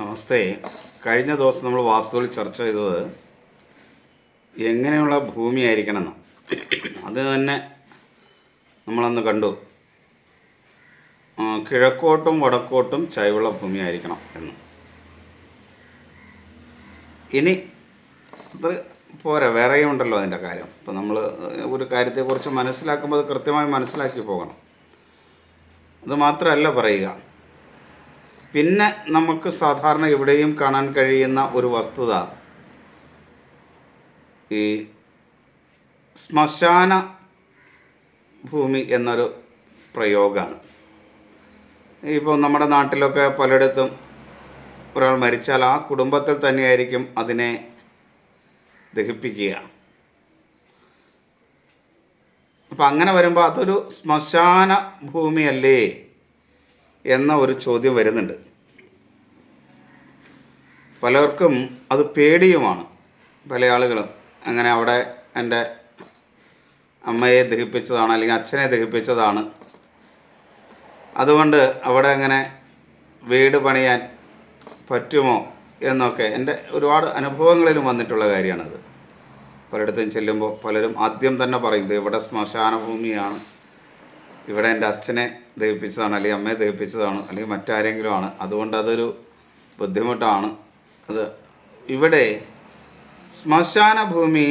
നമസ്തേ. കഴിഞ്ഞ ദിവസം നമ്മൾ വാസ്തുവിൽ ചർച്ച ചെയ്തത് എങ്ങനെയുള്ള ഭൂമിയായിരിക്കണമെന്ന്. അത് തന്നെ നമ്മളന്ന് കണ്ടു. കിഴക്കോട്ടും വടക്കോട്ടും ചൈവുള്ള ഭൂമിയായിരിക്കണം എന്ന്. ഇനി അത് പോരാ വേറെയും ഉണ്ടല്ലോ അതിന്റെ കാര്യം. ഇപ്പം നമ്മൾ ഒരു കാര്യത്തെക്കുറിച്ച് മനസ്സിലാക്കുമ്പോൾ അത് കൃത്യമായി മനസ്സിലാക്കി പോകണം. അത് മാത്രമല്ല പറയുക പിന്നെ നമുക്ക് സാധാരണ എവിടെയും കാണാൻ കഴിയുന്ന ഒരു വസ്തുത. ഈ ശ്മശാന ഭൂമി എന്നൊരു പ്രയോഗമാണ് ഇപ്പോൾ നമ്മുടെ നാട്ടിലൊക്കെ പലയിടത്തും ഒരാൾ മരിച്ചാൽ ആ കുടുംബത്തിൽ തന്നെയായിരിക്കും അതിനെ ദഹിപ്പിക്കുക. അപ്പം അങ്ങനെ വരുമ്പോൾ അതൊരു ശ്മശാന ഭൂമിയല്ലേ എന്ന ഒരു ചോദ്യം വരുന്നുണ്ട്. പലർക്കും അത് പേടിയുമാണ്. പല ആളുകളും. അങ്ങനെ അവിടെ എന്റെ അമ്മയെ ദഹിപ്പിച്ചതാണ് അല്ലെങ്കിൽ അച്ഛനെ ദഹിപ്പിച്ചതാണ്. അതുകൊണ്ട് അവിടെ അങ്ങനെ വീട് പണിയാൻ പറ്റുമോ എന്നൊക്കെ എന്റെ ഒരുപാട് അനുഭവങ്ങളിലും വന്നിട്ടുള്ള കാര്യമാണത്. പലയിടത്തും ചെല്ലുമ്പോൾ പലരും ആദ്യം തന്നെ പറയും ഇവിടെ ശ്മശാന ഭൂമിയാണ് ഇവിടെ എന്റെ അച്ഛനെ ദഹിപ്പിച്ചതാണ് അല്ലെങ്കിൽ അമ്മയെ ദഹിപ്പിച്ചതാണ് അല്ലെങ്കിൽ മറ്റാരെങ്കിലും ആണ് അതുകൊണ്ട് അതൊരു ബുദ്ധിമുട്ടാണ്. അത് ഇവിടെ ശ്മശാന ഭൂമി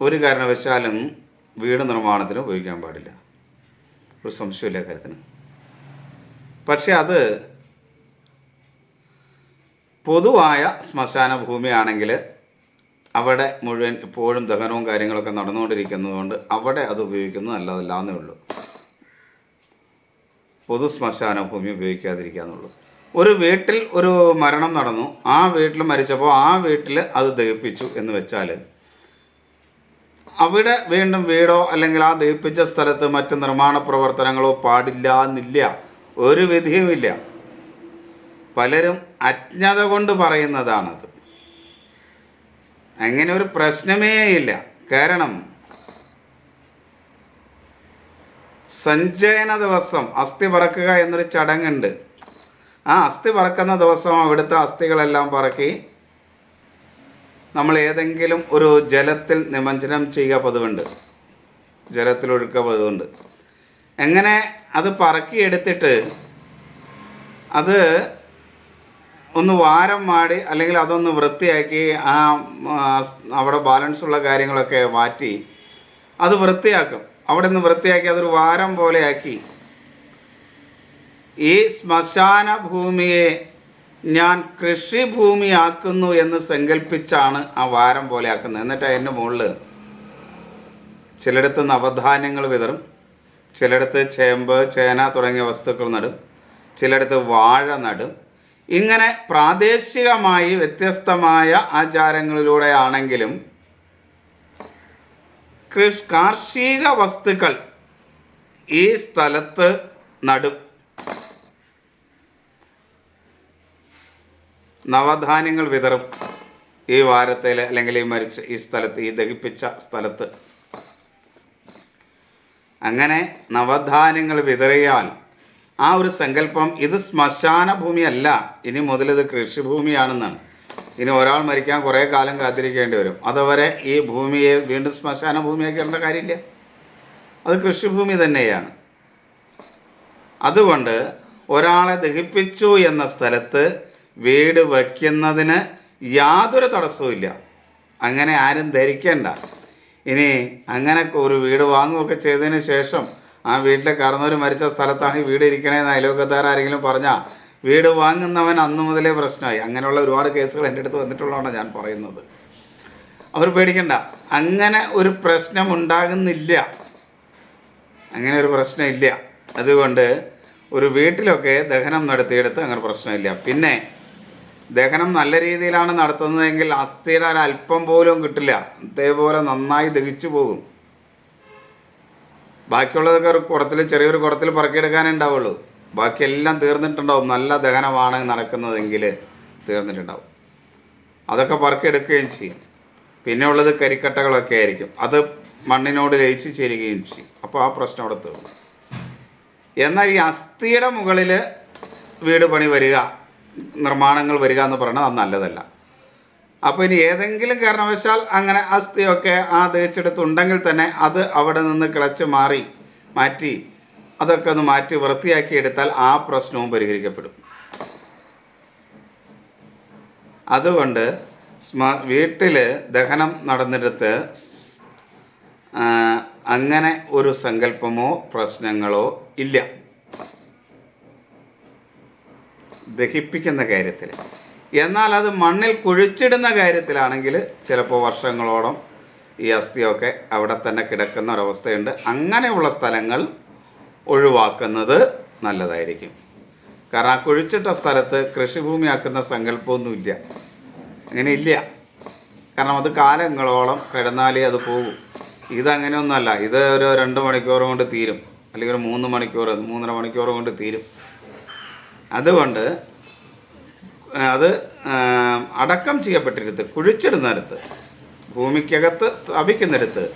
ഒരു കാരണവശാലും വീട് നിർമ്മാണത്തിന് ഉപയോഗിക്കാൻ പാടില്ല. ഒരു സംശയമില്ല കാര്യത്തിന്. പക്ഷെ അത് പൊതുവായ ശ്മശാന ഭൂമിയാണെങ്കിൽ അവിടെ മുഴുവൻ ഇപ്പോഴും ദഹനവും കാര്യങ്ങളൊക്കെ നടന്നുകൊണ്ടിരിക്കുന്നതുകൊണ്ട് അവിടെ അത് ഉപയോഗിക്കുന്നത് നല്ലതല്ലാന്നേ ഉള്ളൂ. പൊതു ശ്മശാന ഭൂമി ഉപയോഗിക്കാതിരിക്കുക എന്നുള്ളൂ ഒരു വീട്ടിൽ ഒരു മരണം നടന്നു. ആ വീട്ടിൽ മരിച്ചപ്പോൾ ആ വീട്ടിൽ അത് ദഹിപ്പിച്ചു എന്ന് വെച്ചാൽ അവിടെ വീണ്ടും വീടോ അല്ലെങ്കിൽ ആ ദഹിപ്പിച്ച സ്ഥലത്ത് മറ്റ് നിർമ്മാണ പ്രവർത്തനങ്ങളോ പാടില്ല എന്നില്ല ഒരു വിധിയുമില്ല പലരും അജ്ഞത കൊണ്ട് പറയുന്നതാണത്. അങ്ങനെ ഒരു പ്രശ്നമേ ഇല്ല. കാരണം സഞ്ചയന ദിവസം അസ്ഥി പറക്കുക എന്നൊരു ചടങ്ങുണ്ട്. ആ അസ്ഥി പറക്കുന്ന ദിവസം അവിടുത്തെ അസ്ഥികളെല്ലാം പറക്കി. നമ്മൾ ഏതെങ്കിലും ഒരു ജലത്തിൽ നിമഞ്ജനം ചെയ്യുക പതിവുണ്ട്. ജലത്തിൽ ഒഴുക്കുക പതിവുണ്ട്. എങ്ങനെ അത് പറക്കിയെടുത്തിട്ട് അത് ഒന്ന് വാരം മാടി അല്ലെങ്കിൽ അതൊന്ന് വൃത്തിയാക്കി ആ അവിടെ ബാലൻസ് ഉള്ള കാര്യങ്ങളൊക്കെ മാറ്റി അത് വൃത്തിയാക്കും. അവിടെ നിന്ന് വൃത്തിയാക്കി അതൊരു വാരം പോലെയാക്കി ഈ ശ്മശാന ഭൂമിയെ ഞാൻ കൃഷിഭൂമിയാക്കുന്നു എന്ന് സങ്കല്പിച്ചാണ് ആ വാരം പോലെ ആക്കുന്നത് എന്നിട്ട് അതിന്റെ മുകളിൽ ചിലയിടത്ത് നവധാന്യങ്ങൾ വിതറും ചിലയിടത്ത് ചേമ്പ് ചേന തുടങ്ങിയ വസ്തുക്കൾ നടും ചിലയിടത്ത് വാഴ നടും. ഇങ്ങനെ പ്രാദേശികമായി വ്യത്യസ്തമായ ആചാരങ്ങളിലൂടെയാണെങ്കിലും കൃഷ് കാർഷിക വസ്തുക്കൾ ഈ സ്ഥലത്ത് നടും. നവധാന്യങ്ങൾ വിതറും. ഈ വാരത്തിൽ അല്ലെങ്കിൽ ഈ മരിച്ച ഈ സ്ഥലത്ത് ഈ ദഹിപ്പിച്ച സ്ഥലത്ത്. അങ്ങനെ നവധാന്യങ്ങൾ വിതറിയാൽ ആ ഒരു സങ്കല്പം ഇത് ശ്മശാന ഭൂമിയല്ല ഇനി മുതൽ ഇത് കൃഷിഭൂമിയാണെന്നാണ്. ഇനി ഒരാൾ മരിക്കാൻ കുറേ കാലം കാത്തിരിക്കേണ്ടി വരും. അതുവരെ ഈ ഭൂമിയെ വീണ്ടും ശ്മശാന ഭൂമിയാക്കേണ്ട കാര്യമില്ല. അത് കൃഷിഭൂമി തന്നെയാണ്. അതുകൊണ്ട് ഒരാളെ ദഹിപ്പിച്ചു എന്ന സ്ഥലത്ത് വീട് വയ്ക്കുന്നതിന് യാതൊരു തടസ്സവുമില്ല അങ്ങനെ ആരും ധരിക്കേണ്ട. ഇനി അങ്ങനെ ഒരു വീട് വാങ്ങുകയൊക്കെ ചെയ്തതിന് ശേഷം ആ വീട്ടിലെ കറന്നൂർ മരിച്ച സ്ഥലത്താണ് ഈ വീട് ഇരിക്കണേന്ന് അയലോക്കത്താർ ആരെങ്കിലും പറഞ്ഞാൽ വീട് വാങ്ങുന്നവൻ അന്ന് മുതലേ പ്രശ്നമായി. അങ്ങനെയുള്ള ഒരുപാട് കേസുകൾ എന്റെ അടുത്ത് വന്നിട്ടുള്ളതാണ് ഞാൻ പറയുന്നത്. അവർ പേടിക്കണ്ട. അങ്ങനെ ഒരു പ്രശ്നം ഉണ്ടാകുന്നില്ല. അങ്ങനെ ഒരു പ്രശ്നമില്ല അതുകൊണ്ട് ഒരു വീട്ടിലൊക്കെ ദഹനം നടത്തിയെടുത്ത് അങ്ങനെ പ്രശ്നമില്ല. പിന്നെ ദഹനം നല്ല രീതിയിലാണ് നടത്തുന്നതെങ്കിൽ അസ്ഥിയുടെ ഒരല്പം പോലും കിട്ടില്ല. അതേപോലെ നന്നായി ദഹിച്ചു പോകും. ബാക്കിയുള്ളതൊക്കെ ഒരു കുടത്തിൽ ചെറിയൊരു കുടത്തിൽ പറക്കിയെടുക്കാനേ ഉണ്ടാവുള്ളൂ. ബാക്കിയെല്ലാം തീർന്നിട്ടുണ്ടാവും. നല്ല ദഹനമാണ് നടക്കുന്നതെങ്കിൽ തീർന്നിട്ടുണ്ടാവും. അതൊക്കെ പറക്കിയെടുക്കുകയും ചെയ്യും. പിന്നെ ഉള്ളത് കരിക്കട്ടകളൊക്കെ ആയിരിക്കും. അത് മണ്ണിനോട് ലയിച്ച് ചേരുകയും ചെയ്യും. അപ്പോൾ ആ പ്രശ്നം അവിടെ തീർന്നു. എന്നാൽ ഈ അസ്ഥിയുടെ മുകളിൽ വീട് പണി വരിക നിർമ്മാണങ്ങൾ വരിക എന്ന് പറയുന്നത് അത് നല്ലതല്ല. അപ്പോൾ ഇനി ഏതെങ്കിലും കാരണവശാൽ അങ്ങനെ അസ്ഥിയൊക്കെ ആ തേച്ചെടുത്തുണ്ടെങ്കിൽ തന്നെ അത് അവിടെ നിന്ന് കിളച്ച് മാറി മാറ്റി അതൊക്കെ ഒന്ന് മാറ്റി വൃത്തിയാക്കി എടുത്താൽ ആ പ്രശ്നവും പരിഹരിക്കപ്പെടും. അതുകൊണ്ട് സ്മ വീട്ടിൽ ദഹനം നടന്നിടത്ത് അങ്ങനെ ഒരു സങ്കല്പമോ പ്രശ്നങ്ങളോ ഇല്ല. ദഹിപ്പിക്കുന്ന കാര്യത്തിൽ എന്നാൽ അത് മണ്ണിൽ കുഴിച്ചിടുന്ന കാര്യത്തിലാണെങ്കിൽ ചിലപ്പോൾ വർഷങ്ങളോളം ഈ അസ്ഥിയൊക്കെ അവിടെ തന്നെ കിടക്കുന്ന ഒരവസ്ഥയുണ്ട്. അങ്ങനെയുള്ള സ്ഥലങ്ങൾ ഒഴിവാക്കുന്നത് നല്ലതായിരിക്കും. കാരണം ആ കുഴിച്ചിട്ട സ്ഥലത്ത് കൃഷിഭൂമിയാക്കുന്ന സങ്കല്പമൊന്നുമില്ല. അങ്ങനെ ഇല്ല കാരണം അത് കാലങ്ങളോളം കിടന്നാലേ അത് പോകും. ഇതങ്ങനെയൊന്നുമല്ല. ഇത് ഒരു രണ്ട് മണിക്കൂർ കൊണ്ട് തീരും. അല്ലെങ്കിൽ ഒരു മൂന്ന് മണിക്കൂർ മൂന്നര മണിക്കൂർ കൊണ്ട് തീരും. അതുകൊണ്ട് അത് അടക്കം ചെയ്യപ്പെട്ടിരുത്ത് കുഴിച്ചിടുന്നിടത്ത് ഭൂമിക്കകത്ത് സ്ഥാപിക്കുന്നിടത്ത്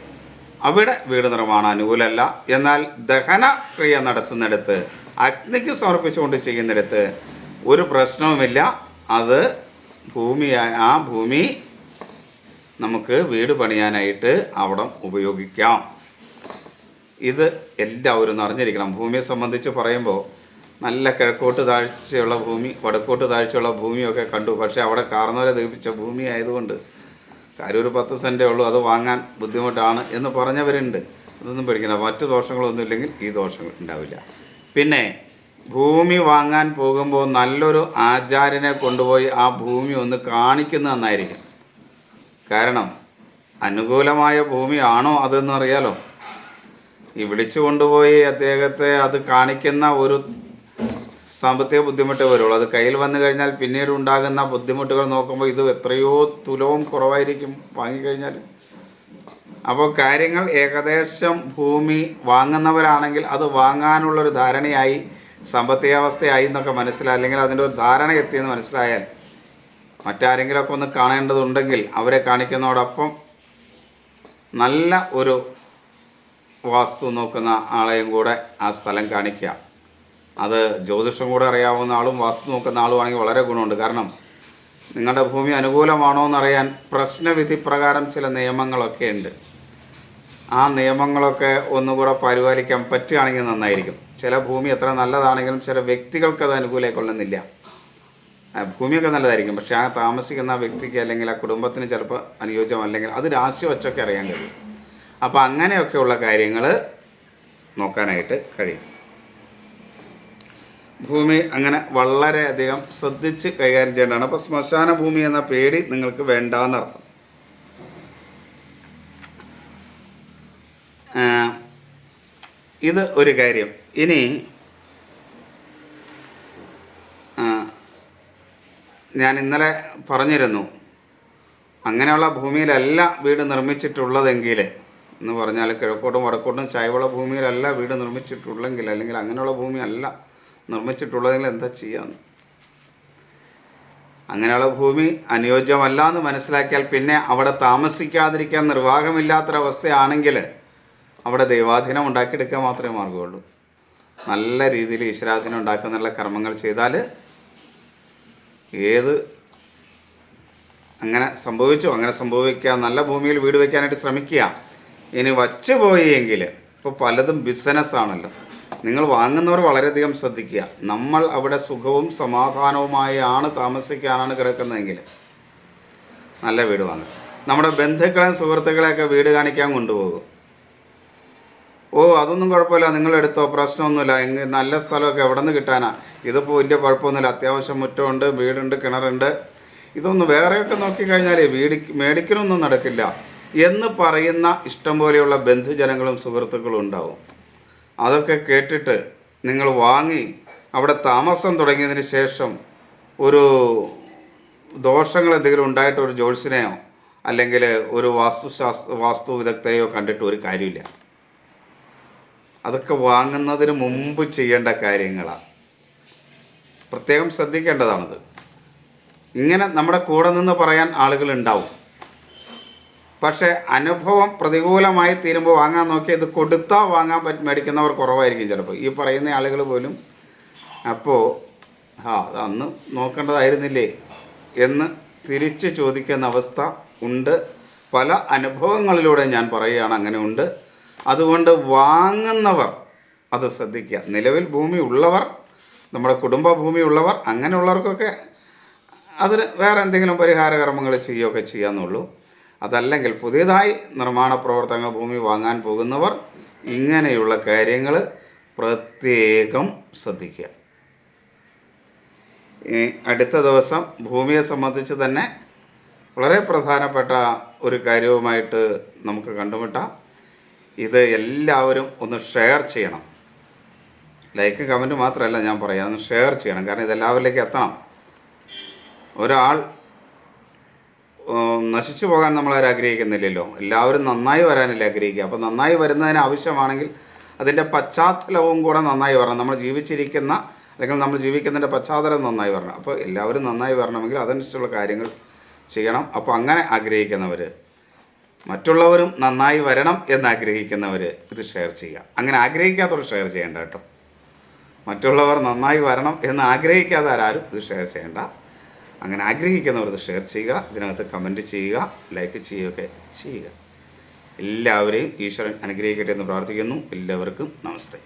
അവിടെ വീട് നിർമ്മാണം അനുകൂലമല്ല. എന്നാൽ ദഹന ക്രിയ നടത്തുന്നിടത്ത് അഗ്നിക്ക് സമർപ്പിച്ചുകൊണ്ട് ചെയ്യുന്നിടത്ത് ഒരു പ്രശ്നവുമില്ല. അത് ഭൂമി ആ ഭൂമി നമുക്ക് വീട് പണിയാനായിട്ട് അവിടെ ഉപയോഗിക്കാം. ഇത് എല്ലാവരും അറിഞ്ഞിരിക്കണം. ഭൂമിയെ സംബന്ധിച്ച് പറയുമ്പോൾ നല്ല കിഴക്കോട്ട് താഴ്ചയുള്ള ഭൂമി വടക്കോട്ട് താഴ്ചയുള്ള ഭൂമിയൊക്കെ കണ്ടു. പക്ഷേ അവിടെ കാർന്നവരെ ദഹിപ്പിച്ച ഭൂമി ആയതുകൊണ്ട് കാര്യം പത്ത് സെന്റേ ഉള്ളൂ അത് വാങ്ങാൻ ബുദ്ധിമുട്ടാണ് എന്ന് പറഞ്ഞവരുണ്ട്. അതൊന്നും പേടിക്കണ്ട മറ്റു ദോഷങ്ങളൊന്നും ഇല്ലെങ്കിൽ ഈ ദോഷങ്ങൾ ഉണ്ടാവില്ല. പിന്നെ ഭൂമി വാങ്ങാൻ പോകുമ്പോൾ നല്ലൊരു ആചാര്യനെ കൊണ്ടുപോയി ആ ഭൂമി ഒന്ന് കാണിക്കുന്നത് നന്നായിരിക്കും. കാരണം അനുകൂലമായ ഭൂമിയാണോ അതെന്ന് അറിയാലോ. ഈ വിളിച്ചു കൊണ്ടുപോയി അദ്ദേഹത്തെ അത് കാണിക്കുന്ന ഒരു സാമ്പത്തിക ബുദ്ധിമുട്ട് വരുള്ളൂ. അത് കയ്യിൽ വന്നു കഴിഞ്ഞാൽ പിന്നീട് ഉണ്ടാകുന്ന ബുദ്ധിമുട്ടുകൾ നോക്കുമ്പോൾ ഇത് എത്രയോ തുലവും കുറവായിരിക്കും വാങ്ങിക്കഴിഞ്ഞാൽ അപ്പോൾ കാര്യങ്ങൾ ഏകദേശം ഭൂമി വാങ്ങുന്നവരാണെങ്കിൽ അത് വാങ്ങാനുള്ളൊരു ധാരണയായി സാമ്പത്തികാവസ്ഥയായി എന്നൊക്കെ മനസ്സിലായി. അല്ലെങ്കിൽ അതിന്റെ ഒരു ധാരണ എത്തിയെന്ന് മനസ്സിലായാൽ മറ്റാരെങ്കിലുമൊക്കെ ഒന്ന് കാണേണ്ടതുണ്ടെങ്കിൽ അവരെ കാണിക്കുന്നതോടൊപ്പം നല്ല ഒരു വാസ്തു നോക്കുന്ന ആളെയും കൂടെ ആ സ്ഥലം കാണിക്കുക. അത് ജ്യോതിഷം കൂടെ അറിയാവുന്ന ആളും വാസ്തു നോക്കുന്ന ആളും ആളുമാണെങ്കിൽ വളരെ ഗുണമുണ്ട്. കാരണം നിങ്ങളുടെ ഭൂമി അനുകൂലമാണോ എന്നറിയാൻ പ്രശ്നവിധി പ്രകാരം ചില നിയമങ്ങളൊക്കെ ഉണ്ട്. ആ നിയമങ്ങളൊക്കെ ഒന്നുകൂടെ പരിപാലിക്കാൻ പറ്റുകയാണെങ്കിൽ നന്നായിരിക്കും. ചില ഭൂമി എത്ര നല്ലതാണെങ്കിലും ചില വ്യക്തികൾക്ക് അത് അനുകൂലമായി കൊള്ളുന്നില്ല ഭൂമിയൊക്കെ നല്ലതായിരിക്കും. പക്ഷേ ആ താമസിക്കുന്ന വ്യക്തിക്ക് അല്ലെങ്കിൽ ആ കുടുംബത്തിന് ചിലപ്പോൾ അനുയോജ്യമല്ലെങ്കിൽ അത് രാശി വച്ചൊക്കെ അറിയാൻ കഴിയും. അപ്പോൾ അങ്ങനെയൊക്കെയുള്ള കാര്യങ്ങൾ നോക്കാനായിട്ട് കഴിയും. ഭൂമി അങ്ങനെ വളരെയധികം ശ്രദ്ധിച്ച് കൈകാര്യം ചെയ്യേണ്ടതാണ്. അപ്പോൾ ശ്മശാന ഭൂമി എന്ന പേടി നിങ്ങൾക്ക് വേണ്ടാന്നർത്ഥം ഇത് ഒരു കാര്യം. ഇനി ഞാൻ ഇന്നലെ പറഞ്ഞിരുന്നു. അങ്ങനെയുള്ള ഭൂമിയിലല്ല വീട് നിർമ്മിച്ചിട്ടുള്ളതെങ്കിൽ എന്ന് പറഞ്ഞാൽ കിഴക്കോട്ടും വടക്കോട്ടും ചായവള ഭൂമിയിലല്ല വീട് നിർമ്മിച്ചിട്ടുള്ളെങ്കിൽ അല്ലെങ്കിൽ അങ്ങനെയുള്ള ഭൂമി അല്ല നിർമ്മിച്ചിട്ടുള്ളതെങ്കിൽ എന്താ ചെയ്യാന്ന്? അങ്ങനെയുള്ള ഭൂമി അനുയോജ്യമല്ല എന്ന് മനസ്സിലാക്കിയാൽ പിന്നെ അവിടെ താമസിക്കാതിരിക്കാൻ നിർവാഹമില്ലാത്തൊരവസ്ഥയാണെങ്കിൽ അവിടെ ദൈവാധീനം ഉണ്ടാക്കിയെടുക്കാൻ മാത്രമേ മാർഗമുള്ളൂ നല്ല രീതിയിൽ ഈശ്വരാധീനം ഉണ്ടാക്കുന്നുള്ള കർമ്മങ്ങൾ ചെയ്താൽ ഏത് അങ്ങനെ സംഭവിച്ചു അങ്ങനെ സംഭവിക്കുക നല്ല ഭൂമിയിൽ വീട് വയ്ക്കാനായിട്ട് ശ്രമിക്കുക ഇനി വച്ചു പോയെങ്കിൽ ഇപ്പോൾ പലതും ബിസിനസ്സാണല്ലോ നിങ്ങൾ വാങ്ങുന്നവർ വളരെയധികം ശ്രദ്ധിക്കുക. നമ്മൾ അവിടെ സുഖവും സമാധാനവുമായാണ് താമസിക്കാനാണ് കിടക്കുന്നതെങ്കിൽ നല്ല വീട് വാങ്ങുക. നമ്മുടെ ബന്ധുക്കളെയും സുഹൃത്തുക്കളെയൊക്കെ വീട് കാണിക്കാൻ കൊണ്ടുപോകും. ഓ അതൊന്നും കുഴപ്പമില്ല. നിങ്ങൾ എടുത്തോ പ്രശ്നമൊന്നുമില്ല. എങ്ങ നല്ല സ്ഥലമൊക്കെ എവിടെ നിന്ന് കിട്ടാനാ? ഇതിപ്പോൾ വലിയ കുഴപ്പമൊന്നുമില്ല. അത്യാവശ്യം മുറ്റമുണ്ട് വീടുണ്ട് കിണറുണ്ട്. ഇതൊന്നും വേറെയൊക്കെ നോക്കിക്കഴിഞ്ഞാൽ വീട് മേടിക്കലൊന്നും നടക്കില്ല എന്ന് പറയുന്ന ഇഷ്ടം പോലെയുള്ള ബന്ധുജനങ്ങളും സുഹൃത്തുക്കളും ഉണ്ടാവും. അതൊക്കെ കേട്ടിട്ട് നിങ്ങൾ വാങ്ങി അവിടെ താമസം തുടങ്ങിയതിന് ശേഷം ഒരു ദോഷങ്ങൾ എന്തെങ്കിലും ഉണ്ടായിട്ട് ഒരു ജ്യോത്സ്യനെയോ അല്ലെങ്കിൽ ഒരു വാസ്തുശാസ്ത്ര വാസ്തു വിദഗ്ധരെയോ കണ്ടിട്ട് ഒരു കാര്യമില്ല. അതൊക്കെ വാങ്ങുന്നതിന് മുമ്പ് ചെയ്യേണ്ട കാര്യങ്ങളാണ് പ്രത്യേകം ശ്രദ്ധിക്കേണ്ടതാണത്. ഇങ്ങനെ നമ്മുടെ കൂടെ നിന്ന് പറയാൻ ആളുകൾ ഉണ്ടാവും. പക്ഷേ അനുഭവം പ്രതികൂലമായി തീരുമ്പോൾ വാങ്ങാൻ നോക്കി ഇത് കൊടുത്താൽ വാങ്ങാൻ പറ്റ മേടിക്കുന്നവർ കുറവായിരിക്കും ചിലപ്പോൾ ഈ പറയുന്ന ആളുകൾ പോലും അപ്പോൾ ആ അന്ന് നോക്കേണ്ടതായിരുന്നില്ലേ എന്ന് തിരിച്ച് ചോദിക്കുന്ന അവസ്ഥ ഉണ്ട്. പല അനുഭവങ്ങളിലൂടെ ഞാൻ പറയുകയാണ് അങ്ങനെ ഉണ്ട്. അതുകൊണ്ട് വാങ്ങുന്നവർ അത് ശ്രദ്ധിക്കുക. നിലവിൽ ഭൂമി ഉള്ളവർ നമ്മുടെ കുടുംബ ഭൂമി ഉള്ളവർ അങ്ങനെയുള്ളവർക്കൊക്കെ അതിന് വേറെ എന്തെങ്കിലും പരിഹാര കർമ്മങ്ങൾ ചെയ്യുകയൊക്കെ ചെയ്യാന്നുള്ളൂ. അതല്ലെങ്കിൽ പുതിയതായി നിർമ്മാണ പ്രവർത്തനങ്ങൾ ഭൂമി വാങ്ങാൻ പോകുന്നവർ ഇങ്ങനെയുള്ള കാര്യങ്ങൾ പ്രത്യേകം ശ്രദ്ധിക്കുക. അടുത്ത ദിവസം ഭൂമിയെ സംബന്ധിച്ച് തന്നെ വളരെ പ്രധാനപ്പെട്ട ഒരു കാര്യവുമായിട്ട് നമുക്ക് കണ്ടുമുട്ടാം. ഇത് എല്ലാവരും ഒന്ന് ഷെയർ ചെയ്യണം. ലൈക്ക് കമന്റ് മാത്രമല്ല ഞാൻ പറയാം. ഒന്ന് ഷെയർ ചെയ്യണം. കാരണം ഇതെല്ലാവരിലേക്ക് എത്തണം. ഒരാൾ നശിച്ചു പോകാൻ നമ്മൾ ആഗ്രഹിക്കുന്നില്ലല്ലോ എല്ലാവരും നന്നായി വരാനല്ലേ ആഗ്രഹിക്കുക. അപ്പോൾ നന്നായി വരുന്നതിന് ആവശ്യമാണെങ്കിൽ അതിന്റെ പശ്ചാത്തലവും കൂടെ നന്നായി വരണം. നമ്മൾ ജീവിച്ചിരിക്കുന്ന അല്ലെങ്കിൽ നമ്മൾ ജീവിക്കുന്നതിന്റെ പശ്ചാത്തലം നന്നായി വരണം. അപ്പോൾ എല്ലാവരും നന്നായി വരണമെങ്കിൽ അതനുസരിച്ചുള്ള കാര്യങ്ങൾ ചെയ്യണം. അപ്പോൾ അങ്ങനെ ആഗ്രഹിക്കുന്നവർ മറ്റുള്ളവരും നന്നായി വരണം എന്ന് ആഗ്രഹിക്കുന്നവർ ഇത് ഷെയർ ചെയ്യുക. അങ്ങനെ ആഗ്രഹിക്കാത്തവർ ഷെയർ ചെയ്യേണ്ട കേട്ടോ. മറ്റുള്ളവർ നന്നായി വരണം എന്ന് ആഗ്രഹിക്കാതെ ആരും ഇത് ഷെയർ ചെയ്യേണ്ട അങ്ങനെ ആഗ്രഹിക്കുന്നവർക്ക് ഷെയർ ചെയ്യുക ഇതിനകത്ത് കമന്റ് ചെയ്യുക ലൈക്ക് ചെയ്യുകയൊക്കെ ചെയ്യുക. എല്ലാവരെയും ഈശ്വരൻ അനുഗ്രഹിക്കട്ടെ എന്ന് പ്രാർത്ഥിക്കുന്നു. എല്ലാവർക്കും നമസ്തേ.